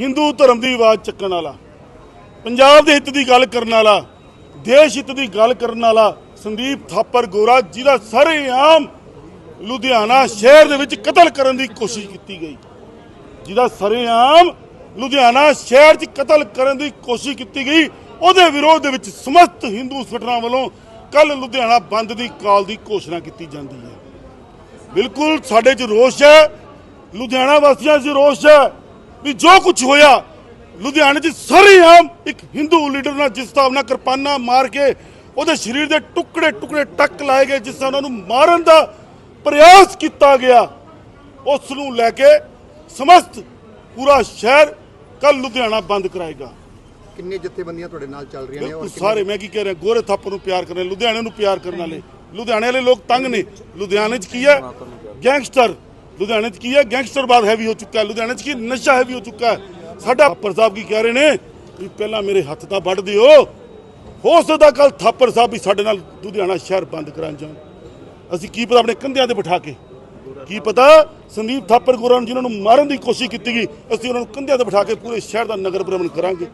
ਹਿੰਦੂ ਧਰਮ ਦੀ ਆਵਾਜ਼ ਚੱਕਣ ਵਾਲਾ, ਪੰਜਾਬ ਦੇ ਹਿੱਤ ਦੀ ਗੱਲ ਕਰਨ ਵਾਲਾ, ਦੇਸ਼ ਹਿੱਤ ਦੀ ਗੱਲ ਕਰਨ ਵਾਲਾ ਸੰਦੀਪ ਥਾਪਰ ਗੋਰਾ, ਜਿਹਦਾ ਸਰੇਆਮ ਲੁਧਿਆਣਾ ਸ਼ਹਿਰ ਦੇ ਵਿੱਚ ਕਤਲ ਕਰਨ ਦੀ ਕੋਸ਼ਿਸ਼ ਕੀਤੀ ਗਈ। ਜਿਹਦਾ ਸਰੇਆਮ ਲੁਧਿਆਣਾ ਸ਼ਹਿਰ 'ਚ ਕਤਲ ਕਰਨ ਦੀ ਕੋਸ਼ਿਸ਼ ਕੀਤੀ ਗਈ, ਉਹਦੇ ਵਿਰੋਧ ਦੇ ਵਿੱਚ ਸਮਸਤ ਹਿੰਦੂ ਸੰਗਠਨਾਂ ਵੱਲੋਂ ਕੱਲ ਲੁਧਿਆਣਾ ਬੰਦ ਦੀ ਕਾਲ ਦੀ ਘੋਸ਼ਣਾ ਕੀਤੀ ਜਾਂਦੀ ਹੈ। ਬਿਲਕੁਲ ਸਾਡੇ 'ਚ ਰੋਸ਼ ਹੈ, ਲੁਧਿਆਣਾ ਵਾਸੀਆਂ 'ਚ ਰੋਸ਼ ਹੈ ਵੀ ਜੋ ਕੁਝ ਹੋਇਆ ਲੁਧਿਆਣੇ 'ਚ ਸਰੇਆਮ ਇੱਕ ਹਿੰਦੂ ਲੀਡਰ ਨਾਲ ਜਿਸ ਹਿਸਾਬ ਨਾਲ ਕਿਰਪਾਨਾਂ ਮਾਰ ਕੇ ਉਹਦੇ ਸਰੀਰ ਦੇ ਟੁਕੜੇ ਟੁਕੜੇ ਟੱਕ ਲਾਏ ਗਏ ਜਿਸ ਤਰ੍ਹਾਂ ਉਹਨਾਂ ਨੂੰ ਮਾਰਨ ਦਾ ਪ੍ਰਯਾਸ ਕੀਤਾ ਗਿਆ ਉਸ ਨੂੰ ਲੈ ਕੇ ਸਮਸਤ ਪੂਰਾ ਸ਼ਹਿਰ ਕੱਲ ਲੁਧਿਆਣਾ ਬੰਦ ਕਰਾਏਗਾ। ਕਿੰਨੇ ਜਥੇਬੰਦੀਆਂ ਤੁਹਾਡੇ ਨਾਲ ਚੱਲ ਰਹੀਆਂ ਨੇ ਕਿੰਨੇ- ਸਾਰੇ ਮੈਂ ਕੀ ਕਹਿ ਰਿਹਾ ਗੋਰੇ ਥਾਪਰ ਨੂੰ ਪਿਆਰ ਕਰਨ ਲੁਧਿਆਣੇ ਨੂੰ ਪਿਆਰ ਕਰਨ ਵਾਲੇ। ਲੁਧਿਆਣੇ ਵਾਲੇ ਲੋਕ ਤੰਗ ਨੇ। ਲੁਧਿਆਣੇ 'ਚ ਕੀ ਹੈ? ਗੈਂਗਸਟਰ। ਲੁਧਿਆਣੇ 'ਚ ਕੀ ਹੈ? ਗੈਂਗਸਟਰਵਾਦ ਹੈਵੀ ਹੋ ਚੁੱਕਾ ਹੈ। ਲੁਧਿਆਣੇ 'ਚ ਕੀ? ਨਸ਼ਾ ਹੈਵੀ ਹੋ ਚੁੱਕਾ ਹੈ। ਸਾਡਾ ਥਾਪਰ ਸਾਹਿਬ ਕੀ ਕਹਿ ਰਹੇ ਨੇ? ਵੀ ਪਹਿਲਾਂ ਮੇਰੇ ਹੱਥ ਤਾਂ ਵੱਢ ਦਿਓ। ਹੋ ਸਕਦਾ ਕੱਲ ਥਾਪਰ ਸਾਹਿਬ ਵੀ ਸਾਡੇ ਨਾਲ ਲੁਧਿਆਣਾ ਸ਼ਹਿਰ ਬੰਦ ਕਰਾਂ ਜਾਣ। ਅਸੀਂ ਕੀ ਪਤਾ ਆਪਣੇ ਕੰਧਿਆਂ ਤੇ ਬਿਠਾ ਕੇ? ਕੀ ਪਤਾ ਸੰਦੀਪ ਥਾਪਰ ਗੋਰਾਂ ਨੂੰ ਜਿਨ੍ਹਾਂ ਨੂੰ ਮਾਰਨ ਦੀ ਕੋਸ਼ਿਸ਼ ਕੀਤੀ ਗਈ, ਅਸੀਂ ਉਹਨਾਂ ਨੂੰ ਕੰਧਿਆਂ ਤੇ ਬਿਠਾ ਕੇ ਪੂਰੇ ਸ਼ਹਿਰ ਦਾ ਨਗਰ ਭ੍ਰਮਣ ਕਰਾਂਗੇ।